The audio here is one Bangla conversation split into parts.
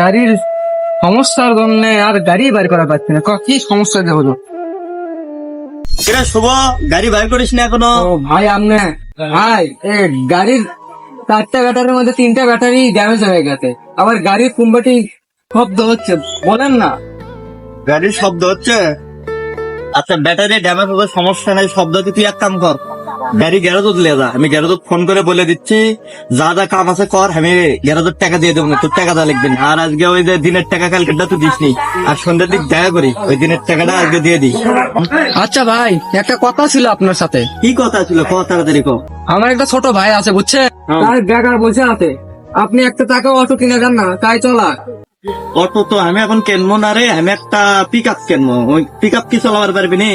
গাড়ির সমস্যার জন্য আর গাড়ি বের করা পাচ্ছি না। কি সমস্যা যে হলো? কিরে শুভ গাড়ি বাইর করিস না এখনও? ভাই আপনি ভাই এ গাড়ির চারটা ব্যাটারির মধ্যে তিনটা ব্যাটারি ড্যামেজ হয়ে গেছে। আবার গাড়ির কুম্বাটি শব্দ হচ্ছে বলেন না। গাড়ির শব্দ হচ্ছে? আচ্ছা ব্যাটারি ড্যামেজ হবে সমস্যা নাই শব্দ হচ্ছে তুই এক কাম কর। গাড়ি গ্যারেজত লিয়ে যা। আমি গ্যারেজত ফোন করে বলে দিচ্ছি যা যা কাম আছে কর আমি গ্যারেজত টাকা দিয়ে দেবো না তোর টাকা দা লিখবি আর আজকে ওই যে দিনের টাকা কালকেটা তুই দিস নি আর সন্ধ্যের দিক দেখা করি ওই দিনের টাকাটা আজকে দিয়ে দিই। আচ্ছা ভাই একটা কথা ছিল আপনার সাথে। কি কথা ছিল? কত তাড়াতাড়ি কো। আমার একটা ছোট ভাই আছে বুঝছেন? হ্যাঁ। তার বেকার বসে আছে। আপনি একটা টাকা অটো কিনে দেন না তাই চলা। অটো তো আমি এখন কেনবো না রে আমি একটা পিক আপ কেনবো। ওই পিক আপ কি চালাবার পারবি নি?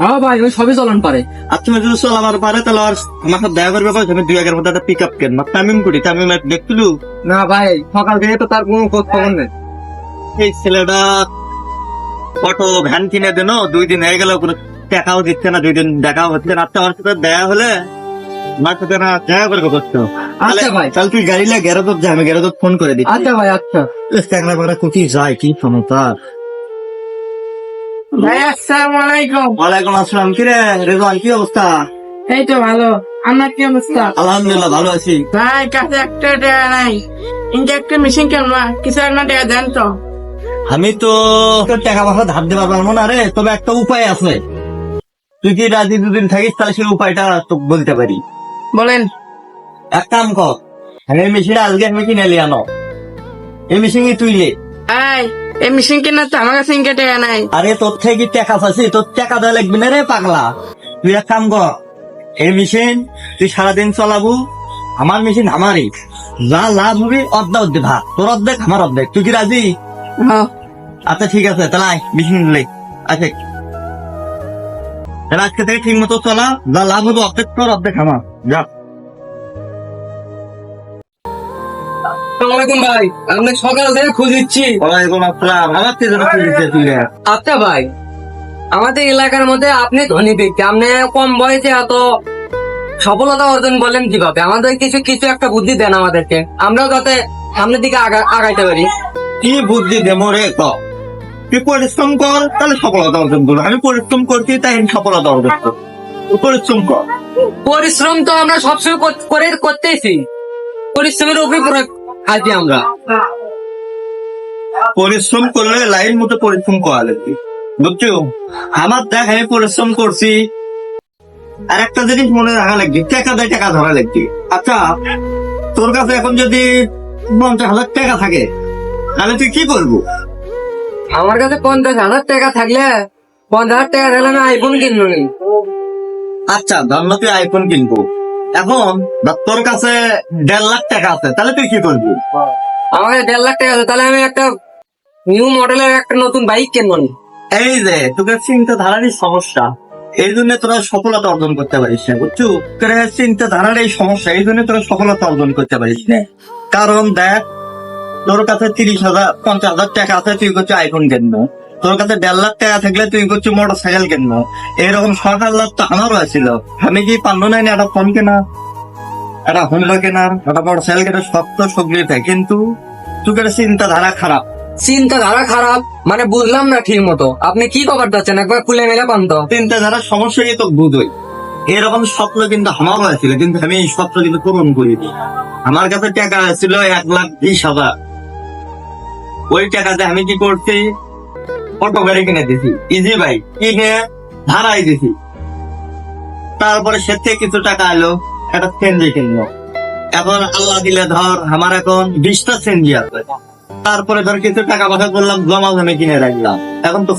হ্যাঁ ভাই ওই সবই চলন পারে। আর তুমি যদি চালাবার পারে তাহলে আর আমার সাথে দেখা করবে কই? আমি দুই একের মধ্যে একটা পিক আপ কেনবো। তামিম করি তামিম দেখছিলু? না ভাই সকাল থেকে তো তার কোনো খোঁজ খবর নেই। এই ছেলেটা অটো ভ্যান কিনে দেন দুই দিন হয়ে গেল কোনো টাকাও দিচ্ছে না দুই দিন দেখাও হচ্ছে না। আমার সাথে দেখা হলে আমার সাথে না দেখা করবে করছ আচ্ছা ভাই। তাহলে তুই গাড়ি লাগে গ্যারেজত যা আমি গ্যারেজত ফোন করে দিচ্ছি। আচ্ছা ভাই আচ্ছা। টাকা করে কোটি যায় কি আলাইকুম ওয়ালাইকুম আসসালাম। কিরে রেজওয়ান কি অবস্থা? এই তো ভালো। আপনার কি অবস্থা? আলহামদুলিল্লাহ ভালো আছি। ভাই কাছে একটা টাকা নাই। মেশিন কিছু টাকা দেন তো। আমি তো টাকা পয়সা ধার দিতে পারব না রে তবে একটা উপায় আছে। তুই কি রাজি দুদিন থাকিস তাহলে সেই উপায়টা তো বলতে পারি। বলেন। এক কাম কর আমি এই মেশিনটা আজকে আমি কিনে এলি আনো। এই মেশিন তুই লে এই এই মেশিন কেনার তো আমার কাছে ইনকে টাকা নাই। আরে তোর থেকে কি টাকা পাচ্ছি তোর টাকা দেওয়া লাগবে না রে পাগলা। তুই এক কাম কর এই মেশিন তুই সারাদিন চালাবো আমার মেশিন আমারই। যা লাভ হবে অর্ধেক অর্ধেক ভাগ। তোর অর্ধেক আমার অর্ধেক। তুই কি রাজি। আচ্ছা ঠিক আছে তাহলে আয় মেশিন লে। আচ্ছা। তাহলে আজকে থেকে ঠিক মতো চলা যা লাভ হবে অর্ধেক তোর অর্ধেক আমার। যা। ভাই। সকাল থেকে খুঁজিচ্ছি। ওয়ালাইকুম আসসালাম। আমার তুই আচ্ছা ভাই আমাদের এলাকার মধ্যে আপনি ধনী ব্যক্তি। আপনি কম বয়সে এত সফলতা অর্জন করলেন কীভাবে? আমাদের কিছু কিছু একটা বুদ্ধি দেন আমাদেরকে। আমরাও যাতে সামনের দিকে আগাইতে পারি। কি বুদ্ধি দেবো রে তুই পরিশ্রম কর তাহলে সফলতা অর্জন করব। আমি পরিশ্রম করছি তাই আমি সফলতা অর্জন করব। পরিশ্রম কর। পরিশ্রম তো আমরা সবসময় করে করতেছি পরিশ্রমের উপরে পুরো আছি আমরা। পরিশ্রম করলে লাইন মতো পরিশ্রম করা লাগবে। বুঝছ? আমার দেখ আমি পরিশ্রম করছি। আর একটা জিনিস মনে রাখা লাগবে টাকা দেয় টাকা ধরা লাগবে। আচ্ছা তোর কাছে এখন যদি পঞ্চাশ হাজার টাকা থাকে তাহলে তুই কি করব? আমার কাছে পঞ্চাশ হাজার টাকা থাকলে পঞ্চাশ হাজার টাকা থাকলে আমি আইফোন কিনবো নি। আচ্ছা ধন্য তুই আইফোন কিনবো। এখন তোর কাছে দেড় লাখ টাকা আছে তাহলে তুই কি করবি? আমার দেড় লাখ টাকা আছে তাহলে আমি একটা নিউ মডেলের একটা নতুন বাইক কিনবো এই যে তোকে চিন্তাধারারই সমস্যা। এই জন্য তোরা সফলতা অর্জন করতে পারিস না বুঝছ? তোর চিন্তাধারার এই সমস্যা এই জন্য তোরা সফলতা অর্জন করতে পারিস না। কারণ দেখ তোর কাছে তিরিশ হাজার পঞ্চাশ হাজার টাকা আছে তুই করছ আইফোন কিনবো। তোর কাছে দেড় লাখ টাকা থাকলে তুই করছ মোটর সাইকেল কিনবো। এরকম সরকার লাভ তো আমারও আছিল। আমি কি পারল না একটা ফোন কেনা একটা হোন্ডা কেনার? একটা মোটর সাইকেল কেনার? সব তো সবগুলি থাকে কিন্তু তোর চিন্তাধারা খারাপ। চিন্তাধারা খারাপ? মানে বুঝলাম না ঠিক মতো। আপনি কি খবর যাচ্ছেন একবার খুলে মেলে পান তো। চিন্তাধারার সমস্যাই তো বুঝই। এরকম স্বপ্ন কিন্তু আমারও ছিল কিন্তু আমি এই স্বপ্ন কিন্তু পূরণ করিনি আমার কাছে টাকা ছিল এক লাখ বিশ হাজার। ওই টাকাতে আমি কি করছি? অটো গাড়ি কিনে দিছি। ইজি বাইক কিনে? ভাড়াই দিছি। তারপরে সে থেকে কিছু টাকা এলো একটা সেনজি কিনলো। এখন আল্লাহ দিলে ধর, আমার এখন বিশটা সেনজি আছে। তারপরে ধর কিছু টাকা পয়সা করলাম জমা জমে কিনে রাখলাম। এখন তো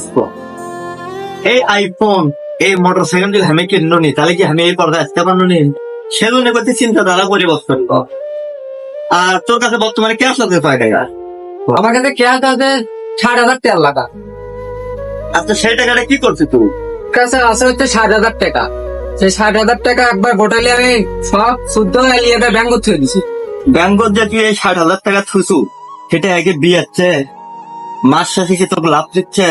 এই আইফোন এই মোটর সাইকেল যদি আমি কিনলো নি, তাহলে কি আমি এই পর্দায় আসতে পারল নি? সেজন্য করতে চিন্তাধারা পরিবর্তন কর। আর তোর কাছে বর্তমানে ক্যাশ আছে কয় টাকা? আমার কাছে ক্যাশ আছে ষাট হাজার টাকা লাগা। আচ্ছা সেই টাকাটা কি করছিস তুই কাছে আছে হচ্ছে ষাট হাজার টাকা। সেই ষাট হাজার টাকা একবার গোটালে আমি সব শুদ্ধ এলিয়ে ব্যাংক ছুঁয়ে দিছি। ব্যাংকত যে তুই এই ষাট হাজার টাকা থুসু সেটা আগে বিয়াচ্ছে মাস শেষে কি তোকে লাভ দিচ্ছে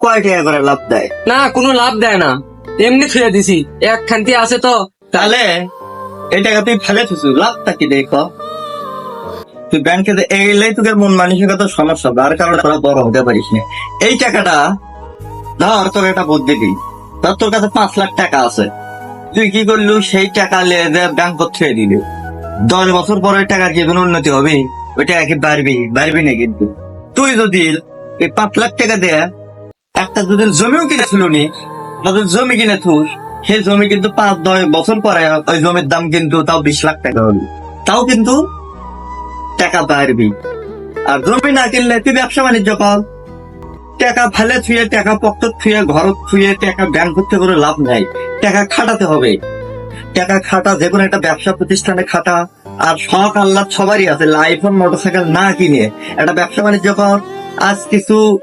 কয় টাকা করে লাভ দেয়? না কোনো লাভ দেয় না। এমনি ছুঁয়ে দিছি এক খান্তি আছে তো। তাহলে এই টাকা তুই ফেলে থুসু লাভটা কি দেখ? তুই ব্যাংকে এইলাই তোকে মন মানসিকতা সমস্যা হবে আর কারণে তোরা বড় হতে পারিস না। এই টাকাটা, ধর তোর একটা বুদ্ধি দিই। ধর তোর কাছে পাঁচ লাখ টাকা আছে। তুই কি করলু? সেই টাকা নিয়ে ব্যাংক ছেড়ে দিলি। দশ বছর পরে টাকার কোনো উন্নতি হবে। ওই টাকা কি বাড়বি বাড়বি না কিন্তু। তুই যদি এই পাঁচ লাখ টাকা দেয়া একটা যদি জমিও কিনেছিল নি, তাদের জমি কিনে থুস, সেই জমি কিন্তু পাঁচ, দশ বছর পরে ওই জমির দাম কিন্তু তাও বিশ লাখ টাকা হবে তাও কিন্তু টাকা বাড়বি আর জমি না কিনলে তুই ব্যবসা বাণিজ্য কর। টাকা ফেলে থুয়ে, টাকা পকেট থুয়ে, ঘর থুয়ে, টাকা ব্যাংক করতে করে লাভ নাই। টাকা খাটাতে হবে। টাকা খাটা যে কোনো একটা ব্যবসা প্রতিষ্ঠানে খাটা। আর শখ আল্লাহ সবারই আছে। আইফোন মোটরসাইকেল না কিনে একটা ব্যবসা বাণিজ্য কর। আজ কিছু,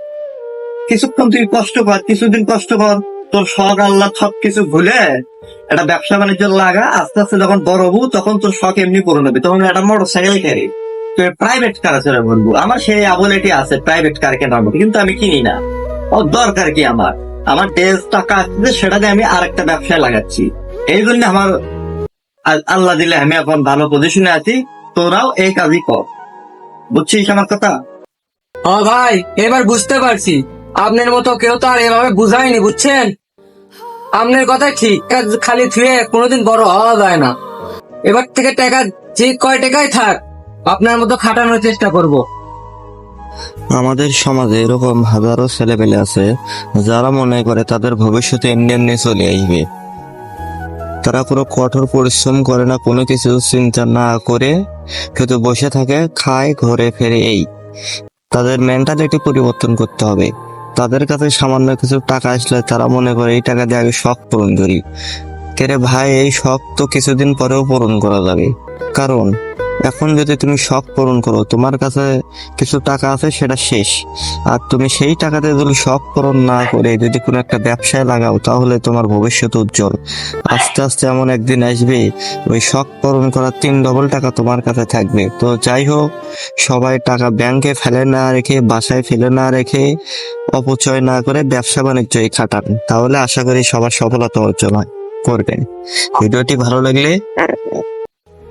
কিছুক্ষণ তুই কষ্ট কর, কিছুদিন কষ্ট কর। তোর শখ আল্লাহ সব কিছু ভুলে একটা ব্যবসা বাণিজ্য লাগা, আস্তে আস্তে যখন বড় হব, তখন তোর শখ এমনি পূরণ হবে। তখন একটা মোটর সাইকেল কিনি তুই প্রাইভেট কার আছে বলব আমার সেই অ্যাবিলিটি আছে প্রাইভেট কার কেনার মতো, কিন্তু আমি কিনি না। ও, দরকার কি আমার? আমার দেশ টাকা আসছে সেটা দিয়ে আমি আরেকটা ব্যবসায় লাগাচ্ছি। এই জন্য আমার আল্লাহ দিলে আমি এখন ভালো পজিশনে আছি। তোরাও এই কাজই কর। বুঝছিস আমার কথা? ও ভাই, এবার বুঝতে পারছি। আপনার মতো কেউ তো আর এভাবে বুঝায়নি, বুঝছেন? আপনার কথা ঠিক কাজ খালি থুয়ে কোনোদিন বড় হওয়া যায় না। এবার থেকে টাকা যে কয় টাকায় থাক আপনার মতো খাটানোর চেষ্টা করব। আমাদের সমাজে এরকম হাজারো ছেলেপেলে আছে, যারা মনে করে তাদের ভবিষ্যতে এমনি এমনি চলে আসবে। তারা কোনো কঠোর পরিশ্রম করে না, কোনো কিছু চিন্তা না করে, শুধু বসে থাকে, খায়, ঘরে ফেরে এই। তাদের মেন্টালিটি পরিবর্তন করতে হবে। তাদের কাছে সামান্য কিছু টাকা আসলে তারা মনে করে এই টাকা দিয়ে আগে শখ পূরণ করি। কেরে ভাই, এই শখ তো কিছুদিন পরেও পূরণ করা যাবে। কারণ এখন যদি তুমি শখ পূরণ করো, তোমার কাছে কিছু টাকা আছে, সেটা শেষ। আর তুমি সেই টাকাতে যদি শখ পূরণ না করে যদি কোনো একটা ব্যবসায় লাগাও, তাহলে তোমার ভবিষ্যৎ উজ্জ্বল। আস্তে আস্তে এমন একদিন আসবে, ওই শখ পূরণ করার তিন ডবল টাকা তোমার কাছে থাকবে। তো যাই হোক, সবাই টাকা ব্যাংকে ফেলে না রেখে, বাসায় ফেলে না রেখে, অপচয় না করে ব্যবসা বাণিজ্যই খাটান। তাহলে আশা করি সবার সফলতা অর্জন হয়, করবেন। ভিডিওটি ভালো লাগলে